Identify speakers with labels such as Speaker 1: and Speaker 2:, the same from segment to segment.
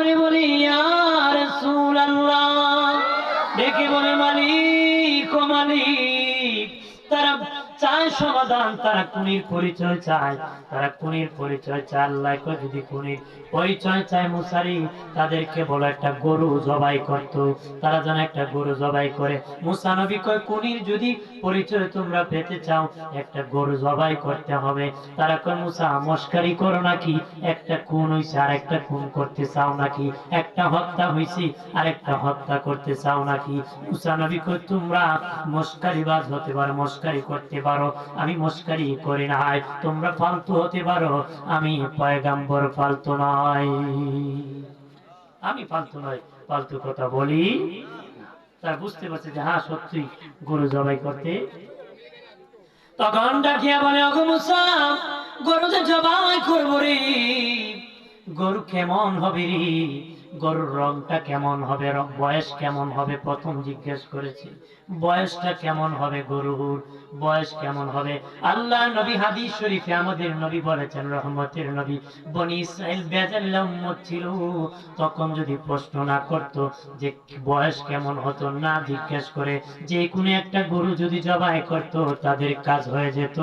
Speaker 1: ধরে বলি সমাধান? তারা কুনির পরিচয় চায়। তারা কুনির পরিচয় চায়। আল্লাহ যদি কুনির পরিচয় চায় মুসারি, তাদেরকে বলো একটা গরু জবাই করত। তারা যেন একটা গরু জবাই করে। মুসা নবী কয় কুনির যদি পরিচয় তোমরা পেতে চাও, একটা গরু জবাই করতে হবে। তারা কয়, মুসা মস্কারি করো নাকি? একটা খুন হইছে আর একটা খুন করতে চাও নাকি? একটা হত্যা হইছে আর একটা হত্যা করতে চাও নাকি? মুসা নবী কয়, তোমরা মস্কারিবাজ হতে পারো, মস্কারি করতে পারো। আমি মস্কারি করি নাই। তোমরা ফালতু হতে পারো, আমি পয়গাম্বর ফালতু নয় আমি ফালতু নয় ফালতু কথা বলি তার বুঝতে পারছে যে হ্যাঁ সত্যি গরু জবাই করতে। তখন ডাকিয়া বলে অগো গরু যে জবাই করব রে, গরু কেমন হবে রে? গরুর রংটা কেমন হবে? বয়স কেমন হবে? প্রথম জিজ্ঞেস করেছি। বয়সটা কেমন হবে গরুর বয়স কেমন হবে? আল্লাহ নবী হাদিস শরীফে আমাদের নবী বলেছেন, রহমতের নবী, বনি ইসরাইল বেজাল্লা উম্মত ছিল। তখন যদি প্রশ্ন না করত যে বয়স কেমন হতো, না জিজ্ঞেস করে যে কোনো একটা গরু যদি জবাই করত, তাদের কাজ হয়ে যেত।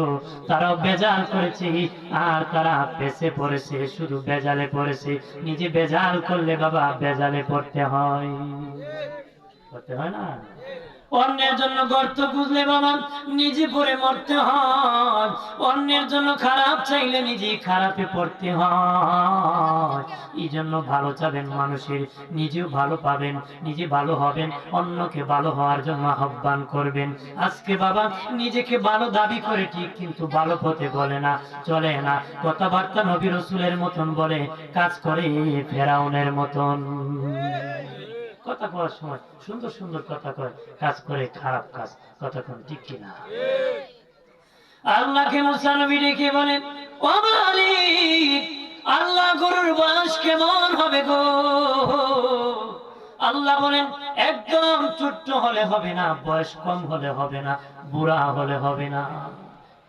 Speaker 1: তারাও বেজাল করেছে, আর তারা পেছে পড়েছে, শুধু বেজালে পড়েছে। নিজে বেজাল করলে বাবা বেজালে পড়তে হয়। করতে হয় না? অন্যের জন্য গর্ত বুঝলে বাবা নিজে পড়ে মরতে হয়। অন্যের জন্য খারাপ চাইলে নিজে খারাপে পড়তে হয়। এই জন্য ভালো চাবেন মানুষের, নিজেও ভালো পাবেন, নিজে ভালো হবেন, অন্যকে ভালো হওয়ার জন্য আহ্বান করবেন। আজকে বাবা নিজেকে ভালো দাবি করে ঠিক কিন্তু ভালো পথে বলে না, চলে না। কথাবার্তা নবী রসুলের মতন বলে, কাজ করে ফেরাউনের মতন। কথা কওয়ার সময় সুন্দর সুন্দর কথা কয়, কাজ করে খারাপ কাজ, কতক্ষণ ঠিক কিনা? আল্লাহকে মুসানবী ডেকে বলে, ও মালিক, আল্লাহ গরুর বয়স কেমন হবে গো? আল্লাহ বলেন, একদম ছোট্ট হলে হবে না, বয়স কম হলে হবে না, বুড়া হলে হবে না।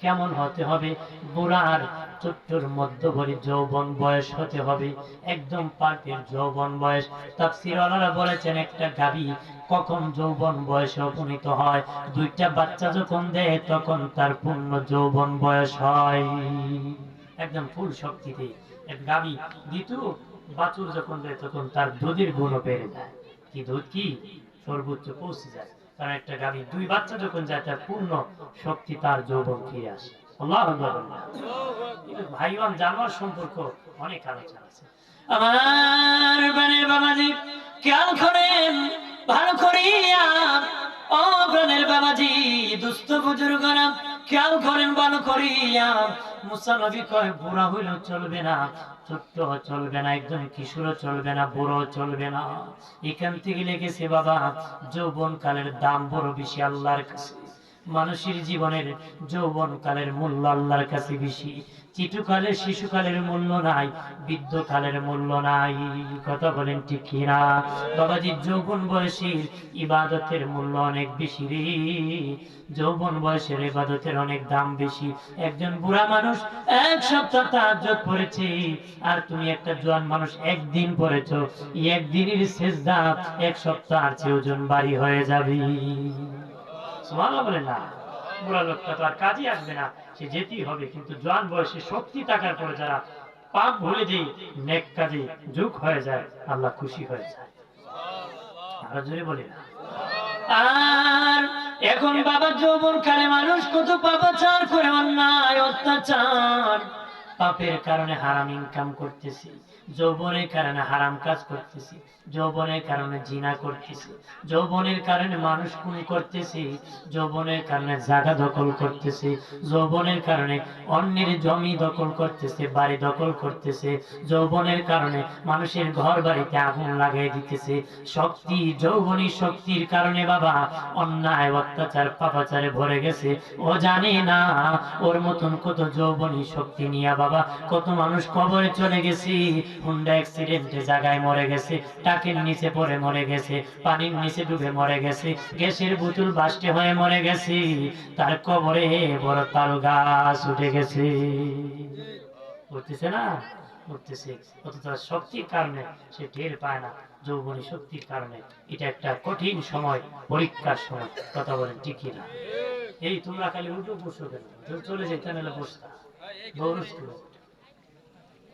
Speaker 1: কেমন হতে হবে? বুড়ার ছোট্টর মধ্যবর্তী যৌবন বয়স হতে হবে। একদম পার্টির যৌবন বয়স। তাফসিরওয়ালারা বলেছেন, একটা গাবি কখন যৌবন বয়সে উপনীত হয়? দুইটা বাচ্চা যখন দেয়, তখন তার পূর্ণ যৌবন বয়স হয়। একদম ফুল শক্তিতে। এক গাবি দ্বিতীয় বাছুর যখন দেয়, তখন তার দুধের গুণও বেড়ে যায়। কি দুধ কি? সর্বোচ্চ পৌঁছে যায়। কারণ একটা গাভী, দুই বাচ্চা যখন যায়, তার পূর্ণ শক্তি তার যৌবন ফিরে আসে আকবার বললেন। জানোয়ার সম্পর্ক অনেক আলোচনা আছে আমার প্রাণের বাবাজি, খেয়াল করেন, ভালো করিয়া, ও প্রাণের বাবাজি, দুস্থ বুজুর্গরা, খেয়াল করেন, ভালো করিয়া মুসা নবী কয়, বুড়া হইলেও চলবে না, ছোট্ট চলবে না একজন কিশোরও চলবে না বুড়ো চলবে না। এখান থেকে লেগেছে বাবা যৌবন কালের দাম বড় বেশি আল্লাহর কাছে। মানুষের জীবনের যৌবন কালের মূল্য আল্লাহর কাছে বেশি। চিটুকালের শিশুকালের মূল্য নাই, বৃদ্ধকালের মূল্য নাই। কথা বলেন ঠিক কিনা? বাবাজি, যৌবন বয়সের ইবাদতের মূল্য অনেক বেশি রে। যৌবন বয়সের ইবাদতের অনেক দাম বেশি। একজন বুড়া মানুষ এক সপ্তাহ তাহাজ্জুদ পড়েছে, আর তুমি একটা জোয়ান মানুষ একদিন পড়েছ। এই একদিনের সেজদা এক সপ্তাহ আর চেয়ে ওজন বাড়ি হয়ে যাবে। সুবহানাল্লাহ না। বুড়া লোকটা তো আর কাজে আসবে না। সে যেতেই হবে, কিন্তু জোয়ান বয়সে শক্তি থাকার পরে যারা পাপ ভুলে যেই নেক কাজে যুগ হয়ে যায়, আল্লাহ খুশি হয়ে যায়। আরও জোরে বলি না। আর এখন বাবা যৌবন কালে মানুষ কত পাপাচার করে, অন্যায়, অত্যাচার। পাপের কারণে হারাম ইনকাম করতেছি। যৌবনের কারণে হারাম কাজ করতেছি, যৌবনের কারণে জিনা করতেছি, যৌবনের কারণে মানুষ খুন করতেছি, যৌবনের কারণে জায়গা দখল করতেছি, যৌবনের কারণে অন্যের জমি দখল করতেছে, বাড়ি দখল করতেছে, যৌবনের কারণে মানুষের ঘর বাড়িতে আগুন লাগাই দিতেছে, শক্তি, যৌবনী শক্তির কারণে বাবা অন্যায়, অত্যাচার, পাপাচারে ভরে গেছে। ও জানে না, ওর মতন কত যৌবনী শক্তি নিয়ে বাবা, কত মানুষ কবরে চলে গেছে। হুন্ডা অ্যাক্সিডেন্টে জায়গায় মরে গেছে, টাকের নিচে পড়ে মরে গেছে, পানির নিচে ডুবে মরে গেছে, গ্যাসের বোতল বাস্টে হয়ে মরে গেছে, তার কবরে বড় তাল গাছ উঠে গেছে। বুঝতেছে না? উঠতেছে। অথচ শক্তির কারণে সে টের পায় না, যৌবনী শক্তির কারণে। এটা একটা কঠিন সময়, পরীক্ষার সময়, কথা বলেন ঠিকই না? এই তোমরা খালি উঠো বসো কেন? চলে যেতে নাহলে বসতা তো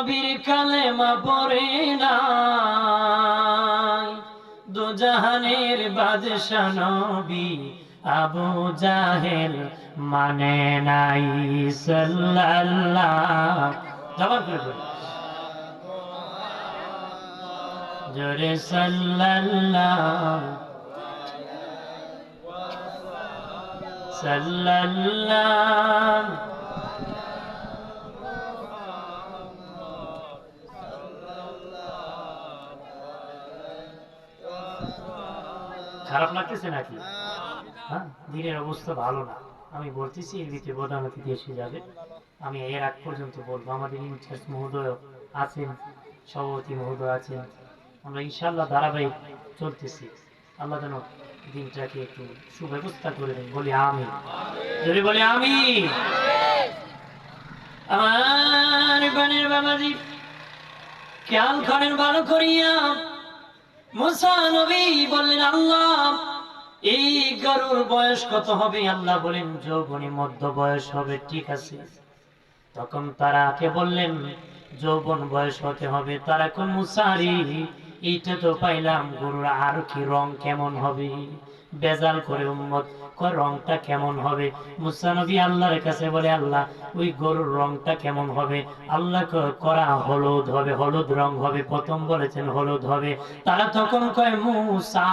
Speaker 1: নবীর কালেমা পড়ে নাই। দু জাহানের বাদশা নবী আবু জাহেল মানে নাই জোরে সাল্লাল্লাহ। সাল্লাল্লাহ। খারাপ লাগতেছে নাকি? হ্যাঁ দিনের অবস্থা ভালো না। আমি বলতেছি এর ভিতরে অতিথি এসে যাবে। আমি এর আগ পর্যন্ত বলব, আমাদের ইনচার্জ মহোদয় আছেন, সভাপতি মহোদয় আছেন। আমরা ইনশাল্লাহ ধারাবাহিক চলতেছি। আল্লাহ যেন দিনটাকে একটু সুব্যবস্থা করে দেন। বলি আমি যদি বলি আমি আমার বানের বাবাজি, খেয়াল করেন ভালো করিয়া মুসা নবী বললেন, আল্লাহ, এই গরুর বয়স কত হবে? আল্লাহ বলেন, যৌবনী মধ্য বয়স হবে, ঠিক আছে। তখন তারা কে বললেন, যৌবন বয়স হতে হবে। তারা কোন মুসারি, এইটা তো পাইলাম, গরুর আর কি রং কেমন হবে? বেজাল করে, উম্মত রংটা কেমন হবে? মুসা নবী আল্লাহর কাছে বলে, আল্লাহ, ওই গরুর রংটা কেমন হবে? আল্লাহ করা হলুদ হবে, হলুদ রং হবে, প্রথম বলেছেন হলুদ হবে। তারা তখন কয়, মুসা,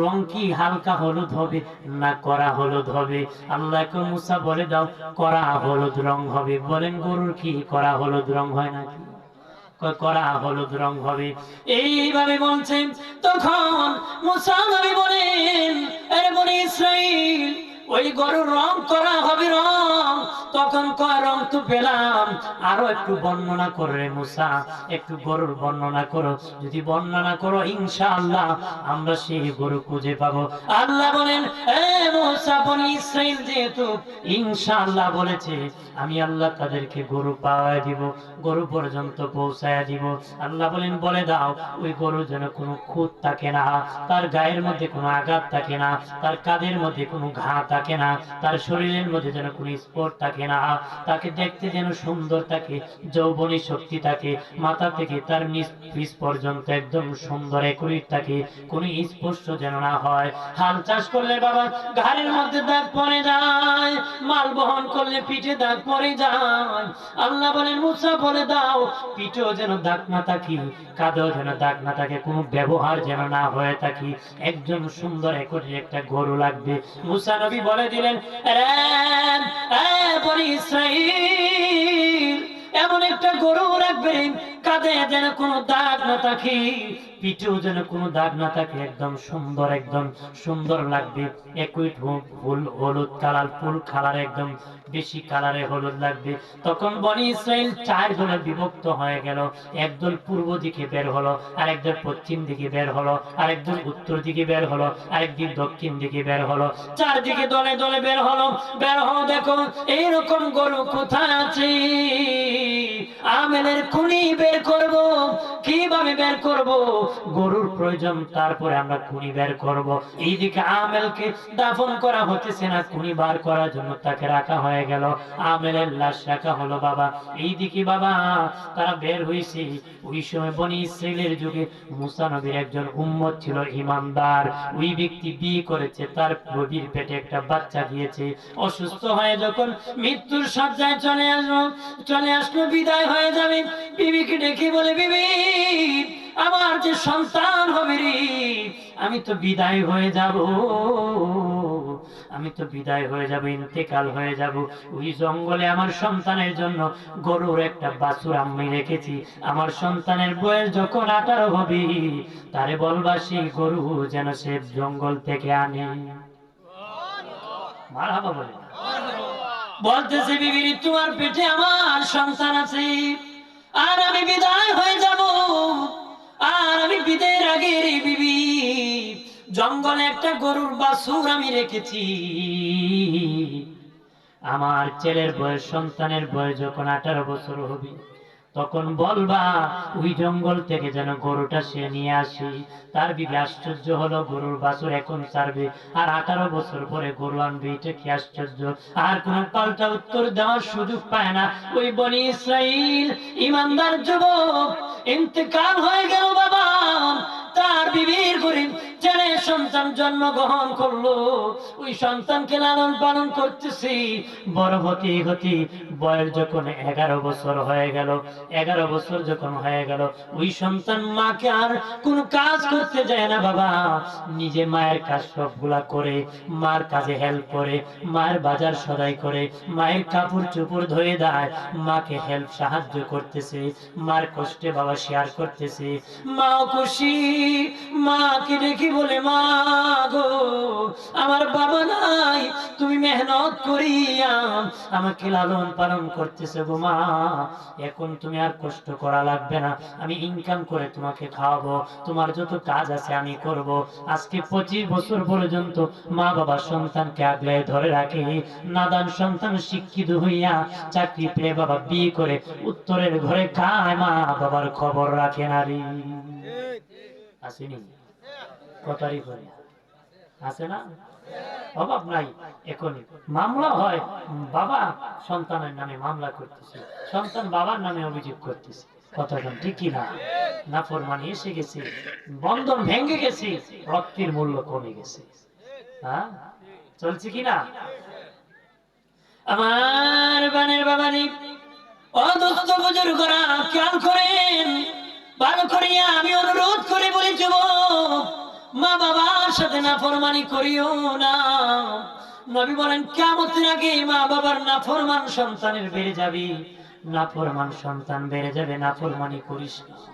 Speaker 1: রং কি হালকা হলুদ হবে না করা হলুদ হবে? আল্লাহ কয়, মুসা বলে দাও, করা হলুদ রং হবে। বলেন, গরুর কি করা হলুদ রং হয় নাকি? করা হলুদ রং হবে। এইভাবে বলছেন, তখন মুসা নবী বলেন এর মনে ইসরাইল, ওই গরুর রং করা হবে রং তখন রং তো পেলাম। আরও একটু বর্ণনা করো মুসা, একটু গরুর বর্ণনা করো। যদি বর্ণনা করো, ইনশাআল্লাহ আমরা সেই গরু খুঁজে পাবো। আল্লাহ বলেন বলেছে, আমি আল্লাহ তাদেরকে গরু পাওয়ায় দিব, গরু পর্যন্ত পৌঁছায় দিব। আল্লাহ বলেন, বলে দাও, ওই গরু যেন কোনো খুঁত থাকে না, তার গায়ের মধ্যে কোনো আঘাত থাকে না, তার কাঁধের মধ্যে কোনো ঘা থাকে না, তার শরীরের মধ্যে যেন কোনো স্পট থাকে না। তাকে দেখতে যেন সুন্দর থাকে যৌবনী শক্তি থাকে মাথা থেকে তার পিস পর্যন্ত একদম সুন্দর একুরিট থাকে কোনো স্পর্শ যেন না হয়। হাল চাষ করলে বাবা ঘাড়ের মধ্যে দাগ পড়ে যায় মাল বহন করলে পিঠে দাগ পড়ে যায়। আল্লাহ বলেন মুসা বলে দাও পিঠেও যেন দাগ না থাকি কাঁধেও যেন দাগ না থাকে কোনো ব্যবহার যেন না হয়ে থাকি একজন সুন্দর একটি গরু লাগবে। মুসা নবী বলে দিলেন "রে, বনি ইসরাইল, এমন একটা গরু রাখবেন কাঁধে যেন কোনো দাগ না থাকে। পিঠেও যেন কোনো দাগ না থাকে, একদম সুন্দর একদম সুন্দর লাগবে। একই ফুল হলুদ কালার, ফুল কালার একদম বেশি কালারে হলুদ লাগবে। তখন বনি ইসরায়েল চার দলে বিভক্ত হয়ে গেল। একদল পূর্ব দিকে বের হলো, আরেকদল পশ্চিম দিকে বের হলো, আরেকদল উত্তর দিকে বের হলো আরেকদিন দক্ষিণ দিকে বের হলো। চারদিকে দলে দলে বের হলো। বের হো দেখো, এইরকম গরু কোথায় আছে? আমেলের খুনি বের করব, কীভাবে বের করব? গরুর প্রয়োজন, তারপরে আমরা খুনি বের করব। এইদিকে আমেলকে দাফন করা হতেছে না, খুনি বার করার জন্য তাকে রাখা হয়ে গেল। আমেলের লাশ রাখা হলো বাবা। এইদিকে বাবা, তারা বের হয়েছে ওই সময় বনি ইসরায়েলের যুগে মুসা নবীর একজন উম্মত ছিল, ইমানদার। ওই ব্যক্তি বিয়ে করেছে, তার নবীর পেটে একটা বাচ্চা দিয়েছে। অসুস্থ হয়ে যখন মৃত্যুর সজ্জায় চলে আসলো চলে আসলো, বিদায় হয়ে যাবে। বিবিকে ডেকে বলে, বিবি, আমার যে সন্তান হবে রে, আমি তো বিদায় হয়ে যাব। আমি তো বিদায় হয়ে যাব, ইন্তেকাল হয়ে যাব। ওই জঙ্গলে আমার সন্তানের জন্য গরুর একটা বাছুর আমি রেখেছি। আমার সন্তানের বয়স যখন আঠারো হবে, তারে বলবা, সেই গরু যেন সে জঙ্গল থেকে আনে। মারহাবা বলে। বলতেছে, বিবি, তোমার পেটে আমার সন্তান আছে। আর আমি বিদায় হয়ে যাব। আর আমি বিদায়ের আগে বিবি। জঙ্গলে একটা গরুর বাছুর আমি রেখেছি। আমার ছেলের বয়স, সন্তানের বয়স যখন আঠারো বছর হবে তখন বলবা, ওই জঙ্গল থেকে যেন গরুটা সে নিয়ে আসি। তার বিবি আশ্চর্য হলো, গরুর বাছুর এখন ছাড়বে, আর আঠারো বছর পরে গরু আনবে, এটা কি আশ্চর্য? আর কোন পাল্টা উত্তর দেওয়ার সুযোগ পায় না। ওই বনি ইসরাইল, ইমানদার যুবক, ইন্তেকাল হয়ে গেল বাবা। তার বিবির গরিব ছেলে সন্তান জন্মগ্রহণ করল, ওই সন্তানকে লালন পালন করতেছি। বড় হতে হতে বয়স যখন এগারো বছর হয়ে গেল, এগারো বছর যখন হয়ে গেল, ওই সন্তান মাকে আর কোন কাজ করতে যায় না, বাবা। নিজে মায়ের কাজ সবগুলা করে, মার কাজে হেল্প করে, মায়ের বাজার সদাই করে, মায়ের কাপড় চোপড় ধুয়ে দেয়, মাকে হেল্প সাহায্য করতেছে, মার কষ্টে বাবা শেয়ার করতেছে। মাও খুশি, মাকে দেখি বলে মা গো আমার বাবা নাই তুমি মেহনত করিয়া আমাকে লালন পালন করতেছে গো মা। এখন তুমি আর কষ্ট করা লাগবে না আমি ইনকাম করে তোমাকে খাওয়াবো তোমার যত কাজ আছে আমি করব। আজকে পঁচিশ বছর পর্যন্ত মা বাবা সন্তানকে আগলে ধরে রাখে। নাদান সন্তান শিক্ষিত হইয়া চাকরি পেয়ে বাবা বিয়ে করে উত্তরের ঘরে খায় মা বাবার খবর রাখে নারী আসেনি? কতারি করে আছে না? অভাব নাই এখনই। মামলা হয়, বাবা সন্তানের নামে মামলা করতেছে। সন্তান বাবার নামে অভিযোগ করতেছে। কথাটা ঠিক কি না এসে গেছে, বন্ধন ভেঙে গেছে, রক্তের মূল্য কমে গেছে। হ্যাঁ? চলছে কি না আমার বানের বাবানি, অদস্ত বুজুর্গরা খেয়াল করেন ভালো করিয়া আমি অনুরোধ করে বলি, যুবক মা বাবার সাথে না ফরমানি করিও না। নবী বলেন কেমন আগে মা বাবার না ফরমান সন্তানের বেড়ে যাবি। না ফরমান সন্তান বেড়ে যাবে না ফরমানি করিস না।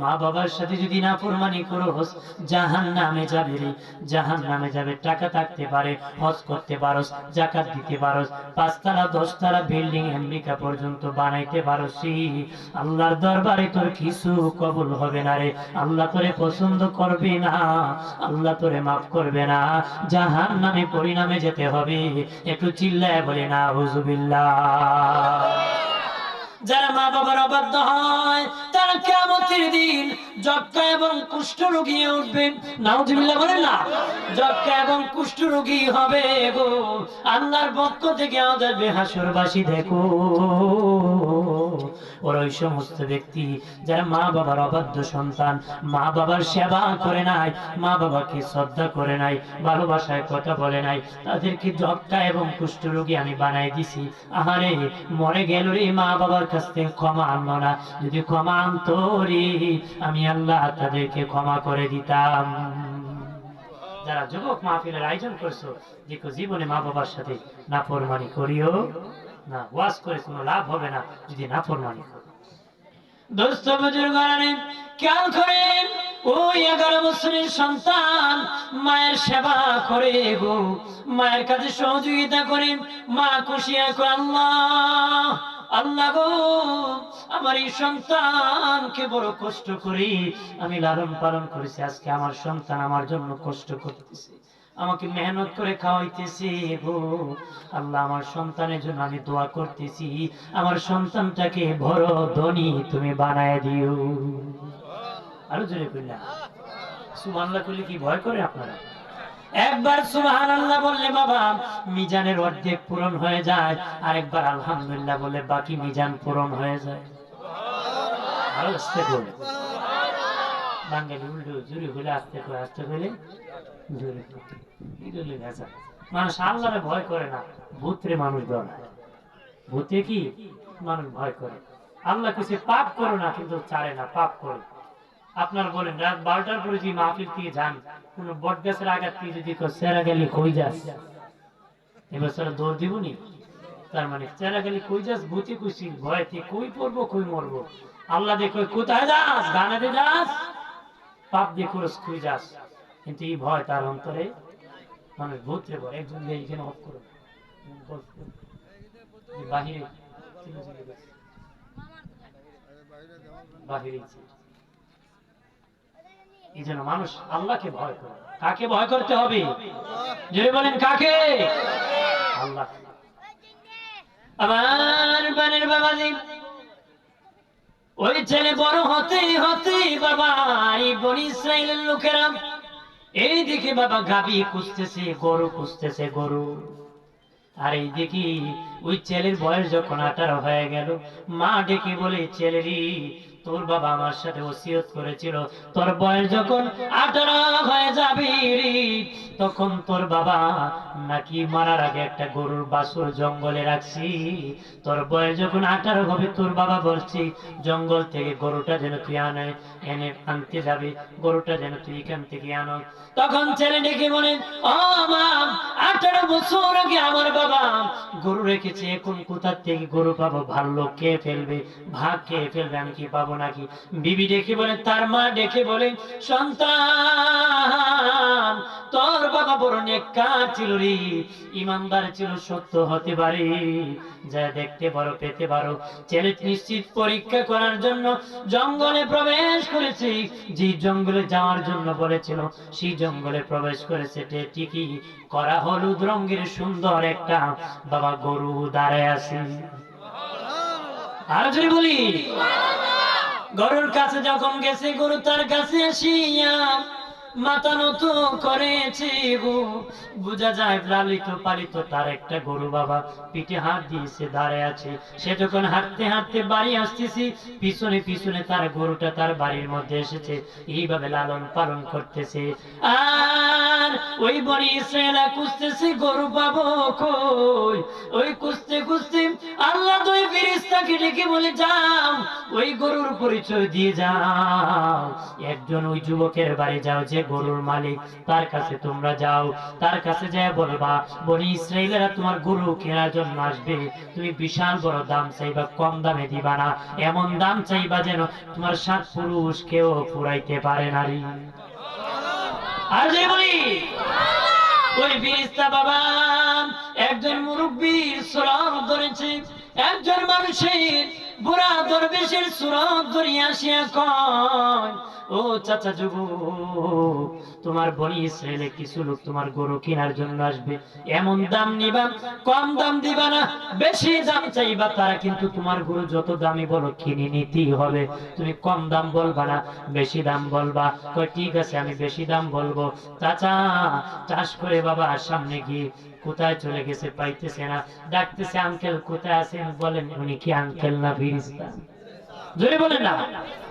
Speaker 1: মা বাবার সাথে যদি না ফরমানি করোস জাহান নামে যাবে রে জাহান নামে যাবে, টাকা থাকতে পারে, হজ করতে পারোস, জাকাত দিতে পারোস, পাঁচতলা, দশতলা বিল্ডিং আমেরিকা পর্যন্ত বানাইতে পারোস আল্লাহর দরবারে তোর কিছু কবুল হবে না রে। আল্লাহ তোরে পছন্দ করবে না, আল্লাহ তোরে মাফ করবে না। জাহান নামে পরিণামে যেতে হবে, একটু চিল্লায় বলে না হুজুবিল্লাহ যারা মা বাবার অবাধ্য হয়, তারা কেমতের দিন যজ্ঞা এবং কুষ্ঠ রোগী উঠবে। নাউজুবিল্লাহ বলেন না? যজ্ঞা এবং কুষ্ঠ রোগী হবে গো। আল্লাহর পক্ষ থেকে আমাদের বেহাসরবাসী দেখো। ওরা ওই সমস্ত ব্যক্তি যারা মা বাবার অবাধ্য সন্তান, মা বাবার সেবা করে নাই, মা বাবাকে শ্রদ্ধা করে নাই, ভালোবাসায় কথা বলে নাই, তাদেরকে যক্কা এবং কুষ্ঠ রোগী আমি বানাই দিছি। আহারে, মরে গেল রে মা বাবার কাছ থেকে ক্ষমা আনলো না। যদি ক্ষমা আনতো রে, আমি আল্লাহ তাদেরকে ক্ষমা করে দিতাম। যারা যুবক মাহফিলের আয়োজন করছ, দেখো জীবনে মা বাবার সাথে নাফরমানি করিও। না, ওয়াজ করে কোনো লাভ হবে না, যদি নাফরমানি করো দোস্ত ওই বছরের সন্তান মায়ের সেবা করে গো, মায়ের কাছে সহযোগিতা করেন মা খুশি এখন আল্লাহ আল্লাহ গো, আমার এই সন্তানকে বড় কষ্ট করি, আমি লালন পালন করেছি, আজকে আমার সন্তান আমার জন্য কষ্ট করতেছে। আমাকে মেহনত করে খাওয়াইতেছে গো। আল্লাহ, আমার সন্তানের জন্য আমি দোয়া করতেছি। আমার সন্তানটাকে বড় ধনী তুমি বানায় দিও। আরও জোরে কইলা। সুবহানাল্লাহ কইলে কি ভয় করে আপনারা? একবার সুবহান আল্লাহ বললে বাবা, মিজানের অর্ধেক পূরণ হয়ে যায়। আরেকবার আলহামদুলিল্লাহ বলে বাকি মিজান পূরণ হয়ে যায়। আরও আস্তে করে। বাঙালি উল্টো জুড়ে হলে আস্তে করে আস্তে করে। চারে আপনার বলেন, রাত বারোটার পরে যদি মাহফিল থেকে যান, কোন বট গাছের আঘাত থেকে যদি সেরা গেলে কই যাস? এবার দৌড় দিবনি? তার মানে সেরা গেলে কই যাস, ভূতি খুশি ভয়তে কই পড়ব, কই মরবো? আল্লাহ দেখো কোথায় যাস? গানাতে যাস? পাপ দিয়ে করস কই যাস? কিন্তু এই ভয় তার অন্তরে মানুষ ভূতরে পড়ে একজন দিয়ে এখানে অফ করো বাহিরে এই জন্য মানুষ আল্লাহকে ভয় করে। কাকে ভয় করতে হবে? যদি বলেন, কাকে? আল্লাহ। আমার বানের ওই ছেলে বড় হতে হতে বাবা বনি ইসরায়েলের লোকেরা এই দিকে বাবা গাবি খুঁজতেছে, গরু খুঁজতেছে, গরু। আর এই দেখি ওই ছেলের বয়স যখন আঠারো হয়ে গেল, মা ডেকে বলে ছেলেরই তোর বাবা আমার সাথে ওসিয়ত করেছিল। তোর বয়স যখন আঠারো হয়ে যাবে তখন তোর বাবা নাকি মারার আগে একটা গরুর বাসুর জঙ্গলে রাখছি। তোর বয়স যখন আঠারো হবে, তোর বাবা বলছি, জঙ্গল থেকে গরুটা যেন তুই আনে, এনে আনতে যাবে, গরুটা যেন তুই এখান থেকে আনো। তখন ছেলে ডেকে বলে, ও মা, আঠারো বছর আগে আমার বাবা গরু রেখেছে, এখন কোথা থেকে গরু পাবো? ভালো খেয়ে ফেলবে? ভাগ খেয়ে ফেলবে? আমি কি পাবো নাকি? বিবি ডেকে বলে, তার মা ডেকে বলে, সন্তান, তোর বাবা বড় নেককার ছিল রে। ইমানদার ছিল, সত্য হতে পারে। যা দেখতে পারো, পেতে পারো। ছেলে নিশ্চিত পরীক্ষা করার জন্য জঙ্গলে প্রবেশ করেছে। যে জঙ্গলে যাওয়ার জন্য বলেছিল, সেই জঙ্গলে প্রবেশ করেছে। ঠিকই করা হলুদ রঙের সুন্দর একটা বাবা গরু দাঁড়ায় আছে। আর যদি বলি। গরুর কাছে যখন গেছে গরু তার কাছে আসিয়া মাথা নত করেছে গো। বোঝা যায় লালিত পালিত তার একটা গরু বাবা পিঠে হাত দিয়েছে, দাঁড়ায় আছে। সে যখন হাঁটতে হাঁটতে বাড়ি আসতেছি, পিছনে পিছনে তার গরুটা তার বাড়ির মধ্যে এসেছে। এইভাবে লালন পালন করতেছে। আর ওই ইসরায়েলা গরু কই? ওই আল্লাহ ফিরিস্তাকে ডেকে বলে, যাও, ওই গরুর পরিচয় দিয়ে যাও। একজন ওই যুবকের বাড়ি যাও, যে গরুর মালিক, তার কাছে তোমরা যাও। তার কাছে যায় বলবা, বনি ইসরায়েলেরা তোমার গরু কেনার জন্য আসবে। তুমি বিশাল বড় দাম চাইবা, কম দামে দিবা না। এমন দাম চাইবা যেন তোমার সাত পুরুষ কেউ ফুরাইতে পারে নারী আর যে বলি, ওই ফিরিস্তা বাবা, একজন মুরব্বীর সুরত ধরেছে একজন মানুষের বুড়া দরবেশের সুরত ধরিয়া আসিয়া কয় ও চাচা যুব তোমার বনি ইসরায়েলে কিছু লোক তোমার গরু কেনার জন্য আসবে। এমন দাম নিবা, কম দাম দিবা না, বেশি দাম চাইবা। তারা কিন্তু তোমার গরু যত দামি বলো কিনে নিতেই হবে। তুমি কম দাম বলবা না, বেশি দাম বলবা। কয়, ঠিক আছে, আমি বেশি দাম বলব। চাচা, চাষ করে বাবা, সামনে গিয়ে কোথায় চলে গেছে পাইতেছে না। ডাকতেছে, আঙ্কেল, কোথায় আছেন? বলেন, উনি কি আঙ্কেল না ফিরিস্তা? জোরে বলেন না।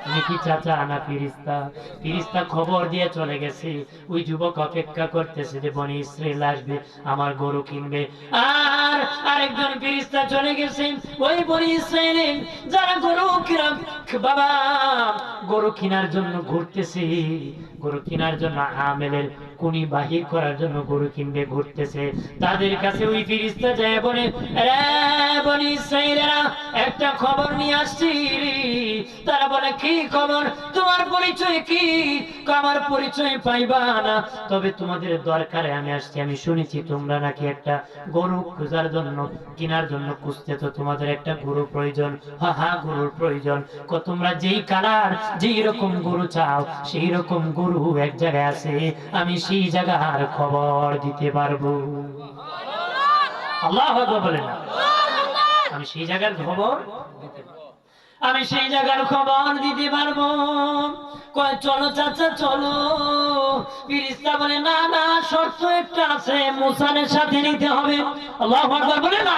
Speaker 1: উনি কি চাচা না ফিরিস্তা। ফিরিস্তা খবর দিয়ে চলে গেছে। ওই যুবক অপেক্ষা করতেছে যে, বনি ইসরায়েল আসবে, আমার গরু কিনবে। আর আরেকজন ফিরিস্তা চলে গেছে। ওই বনি ইসরায়েলে যারা গরু কিনা বাবা, গরু কেনার জন্য ঘুরতেছে। গরু কেনার জন্য আমেলের কুনি বাহির করার জন্য গরু কিনবে, ঘুরতেছে। তাদের কাছে ওই ফিরিস্তা যায় বলে "রে বনি ইসরায়েলেরা একটা খবর নিয়ে আসছি। তারা বলে, কি তোমার পরিচয় কি? পরিচয় পাইবা না। তবে তোমাদের দরকারে আমি আসছি, আমি শুনেছি তোমরা নাকি একটা গরু খোঁজার জন্য, কেনার জন্য খুঁজতে। তো তোমাদের একটা গরু প্রয়োজন। হা হা, গরুর প্রয়োজন। তোমরা যেই কালার, যেই রকম গরু চাও, সেই রকম গরু এক জায়গায় আছে, আমি সেই জায়গার খবর দিতে পারব। আল্লাহ বলে না। আমি সেই জায়গার খবর দিতে পারব। আমি সেই জায়গার খবর দিতে পারব। কয়, চলো চাচা, চলো। ফিরিস্তা বলে, না না, শর্ত একটা আছে, মুসানের সাথে নিতে হবে। আল্লাহ বলে, না।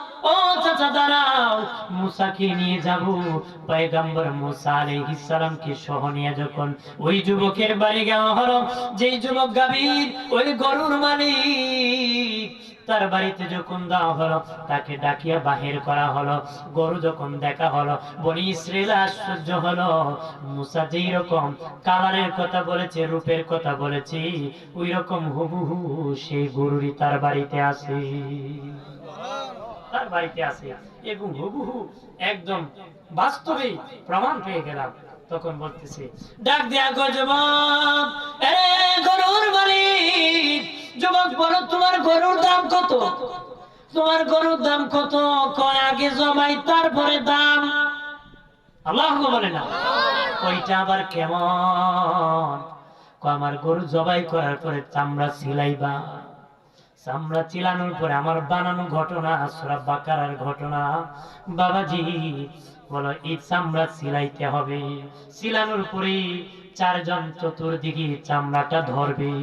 Speaker 1: ও চাচা দাঁড়াও, মুসাকে নিয়ে যাব। পয়গম্বর মুসা আলাইহিস সালামকে সহ নিয়ে যখন ওই যুবকের বাড়ি যাওয়া হলো, যেই যুবক গাভীর, ওই গরুর মালিক তার বাড়িতে যখন দেওয়া হলো, তাকে ডাকিয়া বাহির করা হলো। গরু যখন দেখা হলো, বনি ইসরায়েল আশ্চর্য হলো। মুসা যেই রকম কালারের কথা বলেছে, রূপের কথা বলেছে, ওই রকম হুবহু সেই গরুরই তার বাড়িতে আছে। তার বাড়িতে আছে। এবং হুবহু একদম বাস্তবে প্রমাণ পেয়ে গেলাম। তখন বলতেছে, ডাক দেয়া গো আরে গরুর মালিক, যুবক বলো তোমার গরুর দাম কত? তোমার গরুর দাম কত? কয়, আগে জমাই, তারপরে দাম। আল্লাহ বলে না, ওইটা আবার কেমন? আমার গরু জবাই করার পরে চামড়া সিলাইবা চামড়া চিলানোর পরে আমার বানানো ঘটনা, সুরা বাকারার ঘটনা। বাবাজি বলো, এই চামড়া সিলাইতে হবে। সিলানোর পরে চারজন চতুর্দিকে চামড়াটা ধরবে।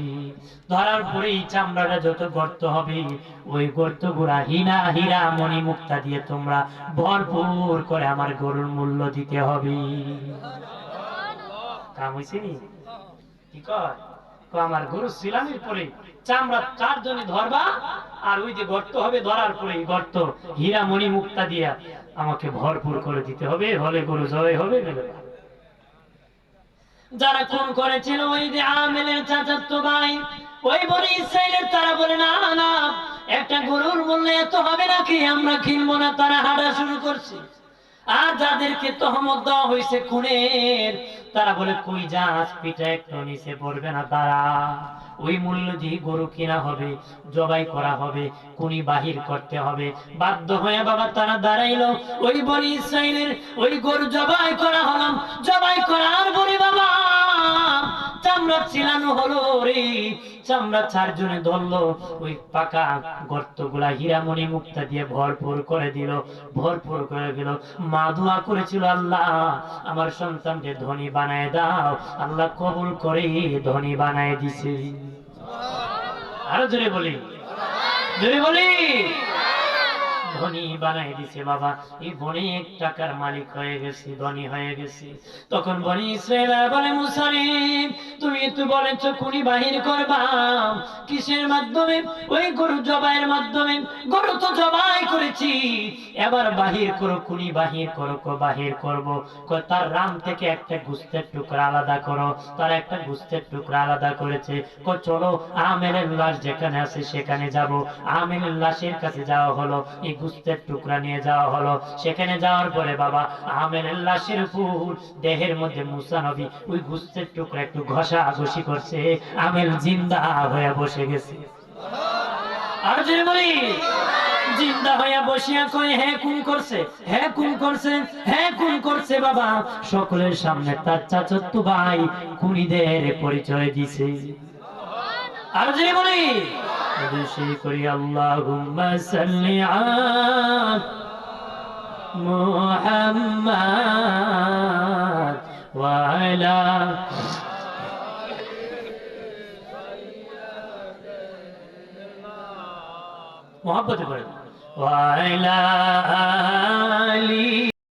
Speaker 1: ধরার পরে চামড়াটা যত গর্ত হবে, ওই গর্ত গুড়া হিনা হীরা মণি মুক্তা দিয়ে তোমরা ভরপুর করে আমার গরুর মূল্য দিতে হবে। কাম হয়েছে নি? কি কয়? আমার গরু সিলামের পরে চামড়া চারজনে ধরবা, আর ওই যে গর্ত হবে ধরার পরে এই গর্ত হীরা মণি মুক্তা দিয়া আমাকে ভরপুর করে দিতে হবে, হলে গরু জয় হবে যারা খুন করেছিল ওই যে আমেলের চাচাতো ভাই, ওই বলে ইসরায়েলের তারা বলে, না না, একটা গরুর মূল্য এত হবে নাকি? আমরা কিনবো না, তারা হাঁটা শুরু করছে। আর যাদেরকে তহমত দেওয়া হয়েছে খুনের, তারা বলে, কই যাস পিঠা একটু নিচে পড়বে না তারা। ওই মূল্য দিয়ে গরু কিনা হবে, জবাই করা হবে কুনি বাহির করতে হবে। বাধ্য হয়ে বাবা তারা দাঁড়াইলো। ওই বলি ইসরায়েলের ওই গরু জবাই করা হলাম, জবাই করার বলি বাবা চামড়া চিলানো হলো রে। চামড়া চারজনে ধরলো, ওই পাকা গর্তগুলা হীরামণি মুক্তা দিয়ে ভরপুর করে দিল, ভরপুর করে দিল। মা দোয়া করেছিল, আল্লাহ, আমার সন্তানকে ধনী বানায় দাও। আল্লাহ কবুল করে ধনী বানায় দিছে। আরও জোরে বলি জোরে বলি। ধনী বানাই দিছে বাবা। এই বনে এক টাকার মালিক হয়ে গেছি, ধনী হয়ে গেছি। তখন বনি ইসরায়েল বলে মুসারে তুমি একটু বলেছ কুনি বাহির করবা। কিসের মাধ্যমে? ওই গরু জবাইয়ের মাধ্যমে। গরু তো জবাই করেছি। এবার বাহির করো কুনি বাহির করো, কো বাহির করব। তার রাম থেকে একটা গুস্তের টুকরা আলাদা করো। তার একটা গুস্তের টুকরা আলাদা করেছে। কো চলো আমেলের লাশ যেখানে আছে সেখানে যাব। আমেলের লাশের কাছে যাওয়া হলো। এই গুস্তের টুকরা নিয়ে যাওয়া হলো। সেখানে যাওয়ার পরে বাবা আমেলের লাশের দেহের মধ্যে মুসা নবী ওই গুস্তের টুকরা একটু ঘষা ঘষি করছে। আমেল জিন্দা হয়ে বসে গেছে। আর বলি, জিন্দা হইয়া বসিয়া কয় হ্যাঁ কোন করছে হ্যাঁ কোন করছে হ্যাঁ কোন করছে বাবা। সকলের সামনে তার চাচত্ব ভাই খুনিদের পরিচয় দিছে। আর যদি বলি বেশি করি আল্লাহুম্মা সাল্লি আলা মুহাম্মাদ ওয়া আলা মোহাব্বতে পড়ে ওয়াইলা